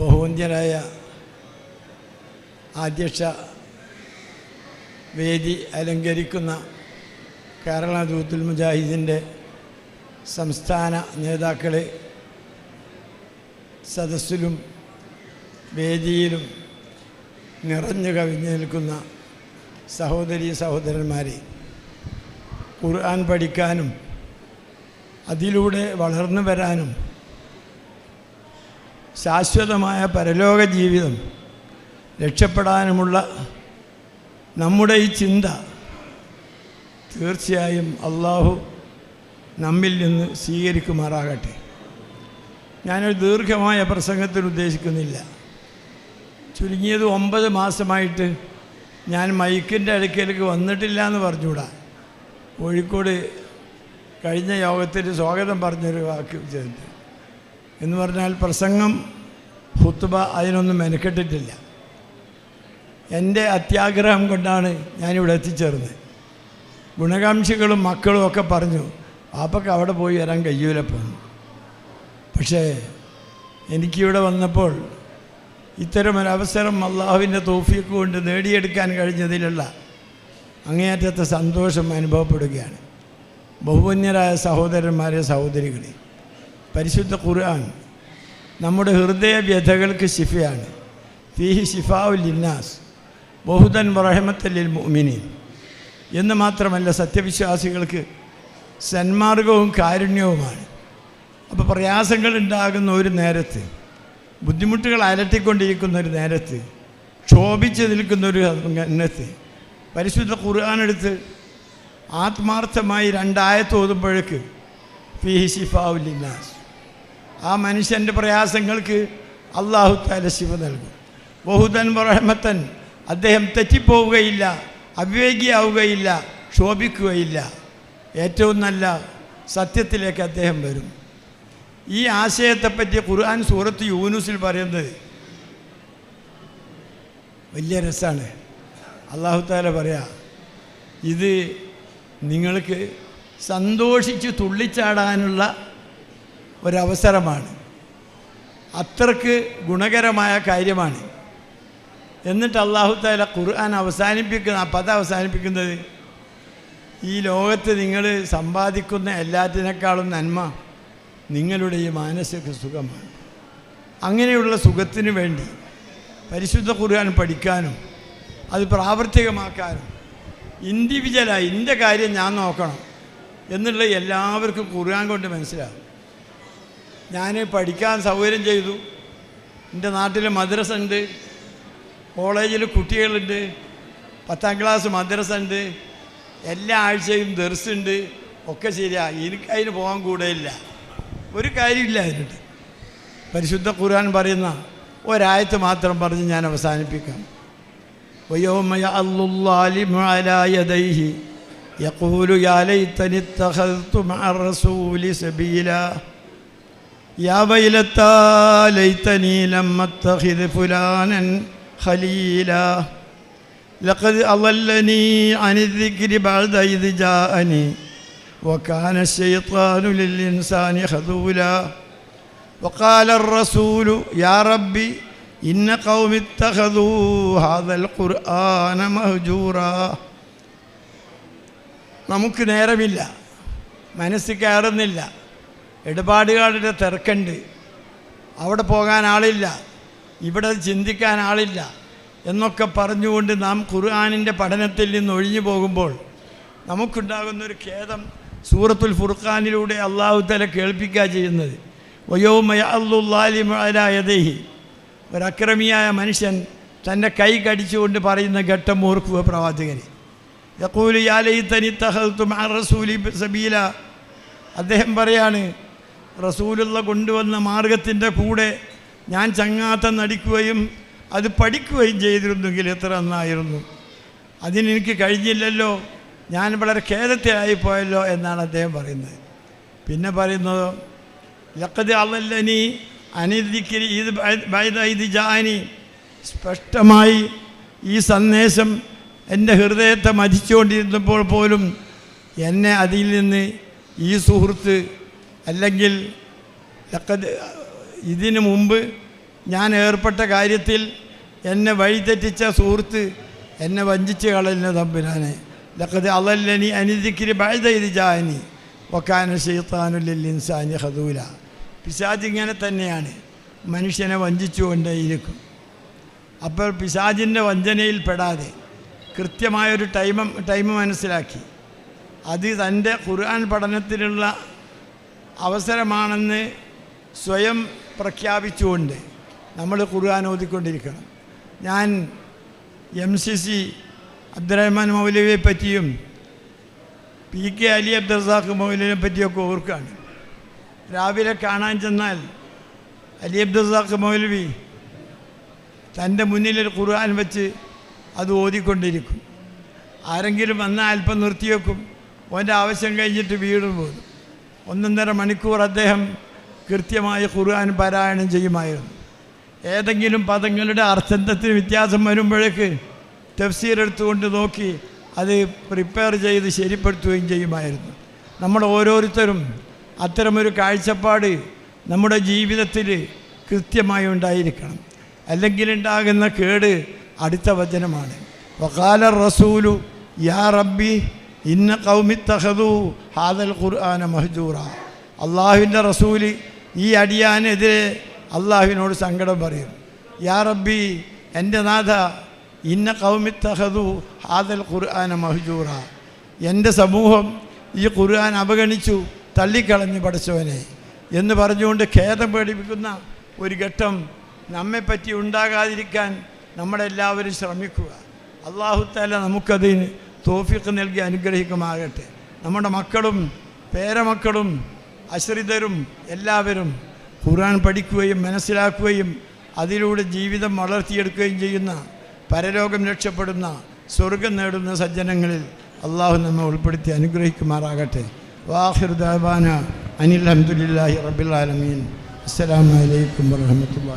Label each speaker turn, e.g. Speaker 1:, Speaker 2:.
Speaker 1: ബഹുവന്യരായ അധ്യക്ഷ വേദി അലങ്കരിക്കുന്ന കേരള ദൂത്തുൽ മുജാഹിദിന്റെ സംസ്ഥാന നേതാക്കളെ സദസ്സിലും വേദിയിലും നിറഞ്ഞു കവിഞ്ഞു നിൽക്കുന്ന സഹോദരി സഹോദരന്മാരെ ഖുർആൻ പഠിക്കാനും അതിലൂടെ വളർന്നു വരാനും ശാശ്വതമായ പരലോക ജീവിതം രക്ഷപ്പെടാനുമുള്ള നമ്മുടെ ഈ ചിന്ത തീർച്ചയായും അള്ളാഹു നമ്മിൽ നിന്ന് സ്വീകരിക്കുമാറാകട്ടെ. ഞാനൊരു ദീർഘമായ പ്രസംഗത്തിന് ഉദ്ദേശിക്കുന്നില്ല. ചുരുങ്ങിയത് ഒമ്പത് മാസമായിട്ട് ഞാൻ മൈക്കിന്റെ അടുക്കലേക്ക് വന്നിട്ടില്ല എന്ന് പറഞ്ഞുകൂടാ. കോഴിക്കോട് കഴിഞ്ഞ യോഗത്തിൽ സ്വാഗതം പറഞ്ഞൊരു വാക്ക് ചെയ്തിട്ട് എന്ന് പറഞ്ഞാൽ പ്രസംഗം ഹുത്തുബ അതിനൊന്നും മെനക്കെട്ടിട്ടില്ല. എന്റെ അത്യാഗ്രഹം കൊണ്ടാണ് ഞാനിവിടെ എത്തിച്ചേർന്നത്. ഗുണകാംക്ഷികളും മക്കളും ഒക്കെ പറഞ്ഞു പാപ്പക്ക് അവിടെ പോയി വരാൻ കഴിയൂലപ്പം പക്ഷേ എനിക്കിവിടെ വന്നപ്പോൾ ഇത്തരമൊരവസരം അള്ളാഹുവിന്റെ തോഫിയൊക്കെ കൊണ്ട് നേടിയെടുക്കാൻ കഴിഞ്ഞതിലുള്ള അങ്ങേയറ്റത്തെ സന്തോഷം അനുഭവപ്പെടുകയാണ്. ബഹുവന്യരായ സഹോദരന്മാരെ സഹോദരികളെ പരിശുദ്ധ ഖുർആൻ നമ്മുടെ ഹൃദയ വ്യഥകൾക്ക് ശിഫയാണ്. ഫീഹി ഷിഫാവുൽ ലിന്നാസ് ബഹുദൻ റഹമത്തല്ലിൽ മുമിനി എന്ന് മാത്രമല്ല സത്യവിശ്വാസികൾക്ക് സന്മാർഗവും കാരുണ്യവുമാണ്. അപ്പോൾ പ്രയാസങ്ങൾ ഉണ്ടാകുന്ന ഒരു നേരത്ത് ബുദ്ധിമുട്ടുകൾ അലട്ടിക്കൊണ്ടിരിക്കുന്ന ഒരു നേരത്ത് ക്ഷോഭിച്ച് നിൽക്കുന്ന ഒരു നേരത്ത് പരിശുദ്ധ ഖുർആാനെടുത്ത് ആത്മാർത്ഥമായി രണ്ടായത്ത് ഓതുമ്പോഴേക്ക് ഫിഹി ഷിഫാവുലിന്നാസ് ആ മനുഷ്യന്റെ പ്രയാസങ്ങൾക്ക് അള്ളാഹു താല ശിവ നൽകും. ബഹുദൻ റഹ്മത്തൻ അദ്ദേഹം തെറ്റിപ്പോവുകയില്ല അവിവേകിയാവുകയില്ല ക്ഷോഭിക്കുകയില്ല. ഏറ്റവും നല്ല സത്യത്തിലേക്ക് അദ്ദേഹം വരും. ഈ ആശയത്തെപ്പറ്റി ഖുർആൻ സൂറത്ത് യൂനുസിൽ പറയുന്നത് വലിയ രസമാണ് അള്ളാഹു താല പറയാ ഇത് നിങ്ങൾക്ക് സന്തോഷിച്ച് തുള്ളിച്ചാടാനുള്ള ഒരവസരമാണ്. അത്രയ്ക്ക് ഗുണകരമായ കാര്യമാണ്. എന്നിട്ട് അള്ളാഹു താല ഖുർആൻ അവസാനിപ്പിക്കുന്ന ആ പദം അവസാനിപ്പിക്കുന്നത് ഈ ലോകത്ത് നിങ്ങൾ സമ്പാദിക്കുന്ന എല്ലാറ്റിനേക്കാളും നന്മ നിങ്ങളുടെ ഈ മാനസിക സുഖമാണ്. അങ്ങനെയുള്ള സുഖത്തിന് വേണ്ടി പരിശുദ്ധ ഖുർആൻ പഠിക്കാനും അത് പ്രാവർത്തികമാക്കാനും ഇൻഡിവിജ്വലായി എന്റെ കാര്യം ഞാൻ നോക്കണം എന്നുള്ള എല്ലാവർക്കും ഖുർആൻ കൊണ്ട് മനസ്സിലാകും. ഞാൻ പഠിക്കാൻ സൗകര്യം ചെയ്തു എൻ്റെ നാട്ടിൽ മദ്രസ ഉണ്ട് കോളേജിൽ കുട്ടികളുണ്ട് പത്താം ക്ലാസ് മദ്രസ ഉണ്ട് എല്ലാ ആഴ്ചയും ദർസുണ്ട് ഒക്കെ ശരിയാ എനിക്ക് അതിന് പോകാൻ കൂടെയില്ല ഒരു കാര്യമില്ല അതിനുണ്ട് പരിശുദ്ധ ഖുർആൻ പറയുന്ന ഒരായത്ത് മാത്രം പറഞ്ഞ് ഞാൻ അവസാനിപ്പിക്കാം ويوم يعض الظالم على يديه يقول يا ليتني اتخذت مع الرسول سبيلا يا ويلتى ليتني لم اتخذ فلانا خليلا لقد أضلني عن الذكر بعد إذ جاءني وكان الشيطان للإنسان خذولا وقال الرسول يا ربي إن قوم اتخذوا هذا القرآن مهجورا നമുക്ക് നേരമില്ല മനസ്സ് കയറുന്നില്ല ഇടപാടുകാരുടെ തിരക്കുണ്ട്. അവിടെ പോകാൻ ആളില്ല. ഇവിടെ ചിന്തിക്കാൻ ആളില്ല. എന്നൊക്കെ പറഞ്ഞുകൊണ്ട് നാം ഖുർആാനിന്റെ പഠനത്തിൽ നിന്ന് ഒഴിഞ്ഞു പോകുമ്പോൾ നമുക്കുണ്ടാകുന്നൊരു ഖേദം സൂറത്തുൽ ഫുർഖാനിലൂടെ അള്ളാഹു തല കേൾപ്പിക്കുക ചെയ്യുന്നത്. ഒയോമയ അല്ലുല്ലാലിമലായതേഹി ഒരക്രമിയായ മനുഷ്യൻ തന്റെ കൈ കടിച്ചുകൊണ്ട് പറയുന്ന ഘട്ടം ഓർക്കുക പ്രവാചകന്. യക്കൂലി യാലി തനി തഹത്തും റസൂലി സബീല. അദ്ദേഹം പറയാണ് റസൂലുള്ള കൊണ്ടുവന്ന മാർഗത്തിന്റെ കൂടെ ഞാൻ ചങ്ങാത്ത നടിക്കുകയും അത് പഠിക്കുകയും ചെയ്തിരുന്നെങ്കിൽ എത്ര നന്നായിരുന്നു. അതിനെനിക്ക് കഴിഞ്ഞില്ലല്ലോ. ഞാൻ വളരെ ഖേദത്തിലായി പോയല്ലോ എന്നാണ് അദ്ദേഹം പറയുന്നത്. പിന്നെ പറയുന്നത് ലക്കത് അല്ലനി അനിതിക്കരി ഇത് ഇത് ജാനി സ്പഷ്ടമായി ഈ സന്ദേശം എന്റെ ഹൃദയത്തെ മതിച്ചുകൊണ്ടിരുന്നപ്പോൾ പോലും എന്നെ അതിൽ നിന്ന് ഈ സുഹൃത്ത് അല്ലെങ്കിൽ ഇതിനു മുമ്പ് ഞാൻ ഏർപ്പെട്ട കാര്യത്തിൽ എന്നെ വഴിതെറ്റിച്ച സുഹൃത്ത് എന്നെ വഞ്ചിച്ച് കളഞ്ഞ തമ്പുരാനെ. ലക്കത് അലല്ലനി അനിതിക്കിരി വക്കാന ഷെയ്ത്താനുല്ലിൽ ഇൻസാനി ഹദൂല പിശാജ് ഇങ്ങനെ തന്നെയാണ്. മനുഷ്യനെ വഞ്ചിച്ചുകൊണ്ടേയിരിക്കും അപ്പോൾ പിശാജിന്റെ വഞ്ചനയിൽ പെടാതെ കൃത്യമായൊരു ടൈം ടൈം മനസ്സിലാക്കി. അത് തന്റെ ഖുർആൻ പഠനത്തിനുള്ള അവസരമാണെന്ന് സ്വയം പ്രഖ്യാപിച്ചുകൊണ്ട് നമ്മൾ ഖുർആൻ ഓതിക്കൊണ്ടിരിക്കണം. ഞാൻ എം സി സി അബ്ദുറഹ്മാൻ മൗലവിയെ പറ്റിയും പി കെ അലി അബ്ദുറസാഖ് മൗലവിനെ പറ്റിയൊക്കെ ഓർക്കുകയാണ് രാവിലെ കാണാൻ ചെന്നാൽ അലി അബ്ദുറസാഖ് മൗലവി തന്റെ മുന്നിലൊരു ഖുർആൻ വെച്ച് അത് ഓതിക്കൊണ്ടിരിക്കും. ആരെങ്കിലും വന്നാൽ അല്പം നിർത്തിയേക്കും ഓന്റെ ആവശ്യം കഴിഞ്ഞിട്ട് വീടും പോകും. ഒന്നൊന്നര മണിക്കൂർ അദ്ദേഹം കൃത്യമായി ഖുർആൻ പാരായണം ചെയ്യുമായിരുന്നു. ഏതെങ്കിലും പദങ്ങളുടെ അർത്ഥത്തിന് വ്യത്യാസം വരുമ്പോഴേക്ക് തഫ്സീർ എടുത്തുകൊണ്ട് നോക്കി അത് പ്രിപ്പയർ ചെയ്ത് ശരിപ്പെടുത്തുകയും ചെയ്യുമായിരുന്നു. നമ്മൾ ഓരോരുത്തരും അത്തരമൊരു കാഴ്ചപ്പാട് നമ്മുടെ ജീവിതത്തിൽ കൃത്യമായി ഉണ്ടായിരിക്കണം. അല്ലെങ്കിൽ ഉണ്ടാകുന്ന കേട് അടുത്ത വചനമാണ്. വകാല റസൂലു യാ റബ്ബി ഇന്ന കൗമിത്തഹദു ഹാദൽ ഖുർആന മഹജൂറ. അള്ളാഹുവിന്റെ റസൂൽ ഈ അടിയാനെതിരെ അള്ളാഹുവിനോട് സങ്കടം പറയും. യാ റബ്ബി എന്റെ നാഥ ഇന്ന കൗമിത്തഹദു ഹാദൽ ഖുർആന മഹജൂറ. എന്റെ സമൂഹം ഈ ഖുർആൻ അവഗണിച്ചു തള്ളിക്കളഞ്ഞു പഠിച്ചവനെ എന്ന് പറഞ്ഞുകൊണ്ട് ഖേദം പേടിപ്പിക്കുന്ന ഒരു ഘട്ടം നമ്മെപ്പറ്റി ഉണ്ടാകാതിരിക്കാൻ നമ്മളെല്ലാവരും ശ്രമിക്കുക. അള്ളാഹുത്താല നമുക്കതിന് തോഫിക്ക് നൽകി അനുഗ്രഹിക്കുമാകട്ടെ നമ്മുടെ മക്കളും പേരമക്കളും അശ്രിതരും എല്ലാവരും ഖുർആൻ പഠിക്കുകയും മനസ്സിലാക്കുകയും അതിലൂടെ ജീവിതം വളർത്തിയെടുക്കുകയും ചെയ്യുന്ന പരലോകം രക്ഷപ്പെടുന്ന സ്വർഗം നേടുന്ന സജ്ജനങ്ങളിൽ അള്ളാഹു നമ്മെ ഉൾപ്പെടുത്തി അനുഗ്രഹിക്കുമാറാകട്ടെ. വാഹിർദാബാന അനിൽ അഹമ്മദില്ലാഹി റബിൾ ആലമീൻ. അസ്സലാമലൈക്കും വാഹമത്തല്ലാ